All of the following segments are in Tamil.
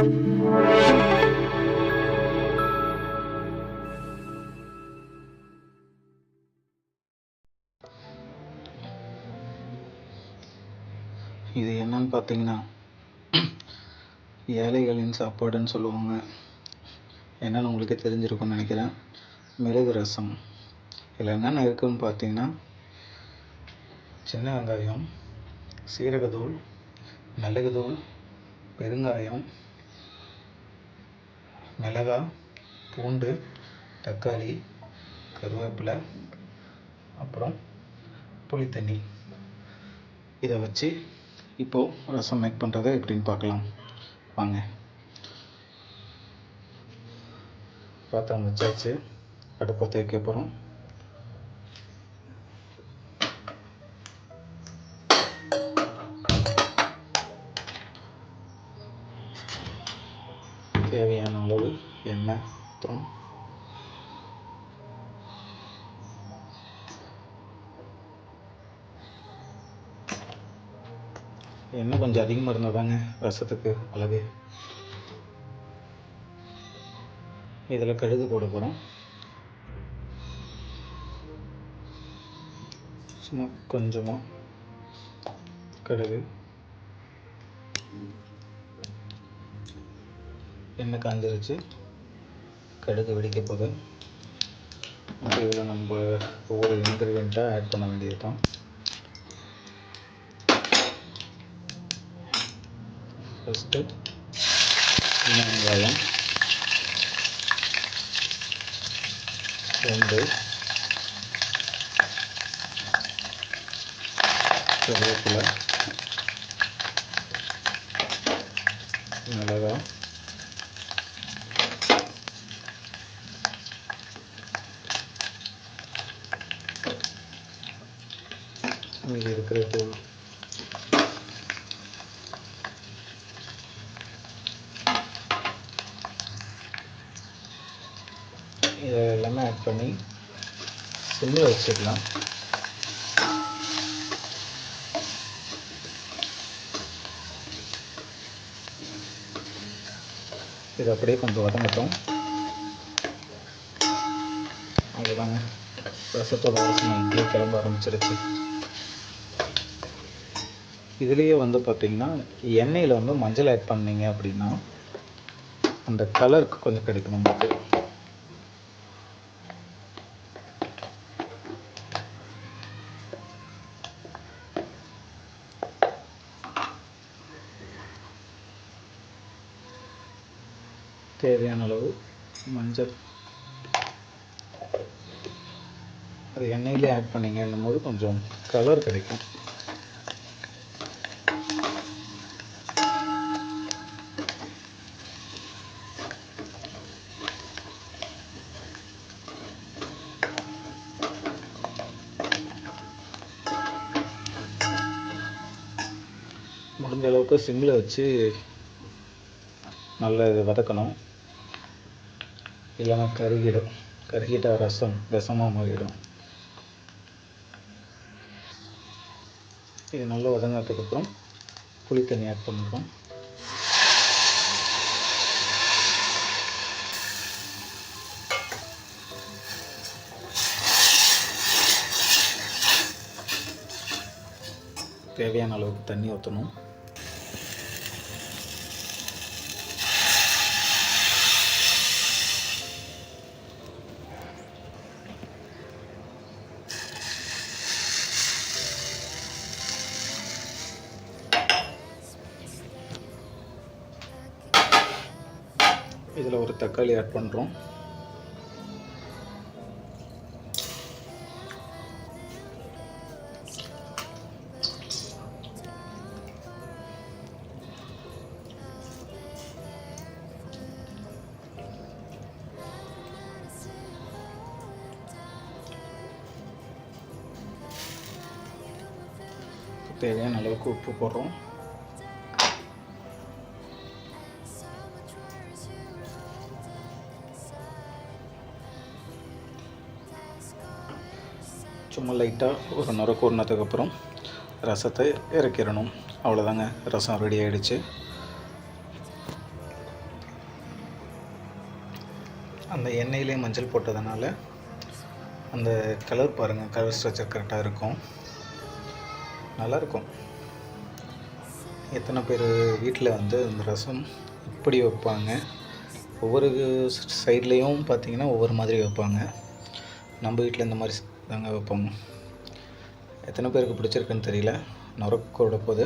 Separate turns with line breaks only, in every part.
இது என்னன்னு பார்த்தீங்கன்னா ஏழைகளின் சாப்பாடுன்னு சொல்லுவாங்க. என்னன்னு உங்களுக்கு தெரிஞ்சிருக்கும்னு நினைக்கிறேன். மிளகு ரசம். இதில் என்னென்ன இருக்குதுன்னு பார்த்தீங்கன்னா சின்ன வெங்காயம் சீரகத்தூள் மிளகுத்தூள் பெருங்காயம் மிளகாய் பூண்டு தக்காளி கருவேப்பிலை அப்புறம் புளித்தண்ணி. இதை வச்சு இப்போது ரசம் மேக் பண்ணுறத எப்படின்னு பார்க்கலாம். வாங்க. பாத்திரம் வச்சாச்சு. அடுப்பை தேய்க்க போகிறோம் தேவையான அளவு எண்ணெய் அப்புறம் எண்ணெய் கொஞ்சம் அதிகமாக இருந்தால் தாங்க ரசத்துக்கு அழகு இதில் கழுகு போட போகிறோம் சும்மா கொஞ்சமாக கடுகு எண்ணெய் காஞ்சிருச்சு கடுகு வெடிக்க போகுது இதில் நம்ம ஒவ்வொரு இன்க்ரீடியண்ட்டாக ஆட் பண்ண வேண்டியது தான் ஃபஸ்ட்டு வெங்காயம். ரெண்டு. கருவேப்பிலை. மிளகாய். மீதி இருக்கிறது இதை எல்லாமே ஆட் பண்ணி சிம்மில் வச்சிடலாம் இது அப்படியே கொஞ்சம் வதங்கட்டும். அவ்வளோதாங்க ரசத்தோட வாசனை இப்படியே கிளம்ப ஆரம்பிச்சிருச்சு. இதுலேயே வந்து பார்த்தீங்கன்னா எண்ணெயில் வந்து மஞ்சள் ஆட் பண்ணீங்க அப்படின்னா அந்த கலருக்கு கொஞ்சம் கிடைக்கும் நமக்கு. தேவையான அளவு மஞ்சள். அது எண்ணெயிலே ஆட் பண்ணீங்கன்னும் போது கொஞ்சம் கலர் கிடைக்கும். முடிஞ்ச அளவுக்கு சிம்மில் வச்சு நல்லா இது வதக்கணும். இல்லைன்னா கருகிடும். கருகிட்டால் ரசம் விஷமாக மாறிடும். இது நல்லா வதங்கினதுக்கப்புறம் புளி தண்ணி ஆட் பண்ணிடுறோம் தேவையான அளவுக்கு தண்ணி ஊற்றணும் இதில் ஒரு தக்காளி ஆட் பண்ணுறோம் தேவையான அளவுக்கு உப்பு போடுறோம். சும்மா லைட்டாக ஒரு நுர கூறினதுக்கப்புறம் ரசத்தை இறக்கிடணும். அவ்வளோதாங்க ரசம் ரெடி ஆகிடுச்சு அந்த எண்ணெயிலே மஞ்சள் போட்டதுனால அந்த கலர் பாருங்கள் கலர் ஸ்ட்ரக்சர் கரெக்டாக இருக்கும். நல்லாயிருக்கும். எத்தனை பேர் வீட்டில் வந்து அந்த ரசம் இப்படி வைப்பாங்க? ஒவ்வொரு சைட்லேயும் பார்த்தீங்கன்னா ஒவ்வொரு மாதிரி வைப்பாங்க. நம்ம வீட்டில் இந்த மாதிரி தாங்க வைப்போம். எத்தனை பேருக்கு பிடிச்சிருக்குன்னு தெரியல. நொறுக்கோட போது.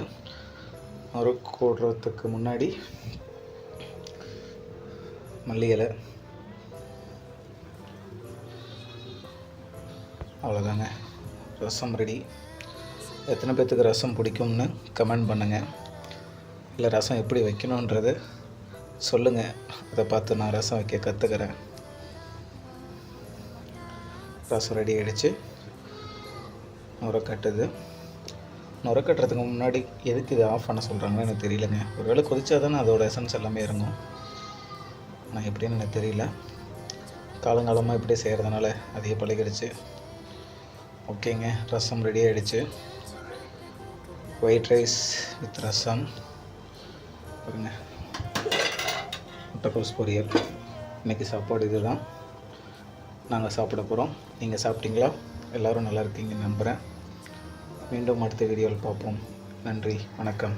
நொறுக்கோடுறதுக்கு முன்னாடி மல்லி இலை. அவ்வளோதாங்க ரசம் ரெடி எத்தனை பேர்த்துக்கு ரசம் பிடிக்கும்னு கமெண்ட் பண்ணுங்கள் இல்லை ரசம் எப்படி வைக்கணுன்றது சொல்லுங்கள் அதை பார்த்து நான் ரசம் வைக்க கற்றுக்கிறேன் ரசம் ரெடி ஆகிடுச்சு நுரக்கட்டுது கட்டுது. கட்டுறதுக்கு முன்னாடி எதுக்கு இது ஆஃப் பண்ண சொல்கிறாங்கன்னு எனக்கு தெரியலங்க. ஒருவேளை கொதிச்சா தானே அதோட எசன்ஸ் எல்லாமே இறங்கும். நான் எப்படின்னு எனக்கு தெரியல. காலங்காலமாக இப்படி செய்கிறதுனால அதே பழகிடுச்சு. ஓகேங்க ரசம் ரெடி ஆகிடுச்சு ஒயிட் ரைஸ் வித் ரசம். பாருங்க. முட்டைக்கோஸ் பொரியல். இன்றைக்கி சாப்பாடு இதுதான். நாங்கள் சாப்பிட போகிறோம். நீங்கள் சாப்பிட்டீங்களா? எல்லோரும் நல்லா இருக்கீங்கன்னு நம்புகிறேன். மீண்டும் அடுத்த வீடியோவில் பார்ப்போம். நன்றி. வணக்கம்.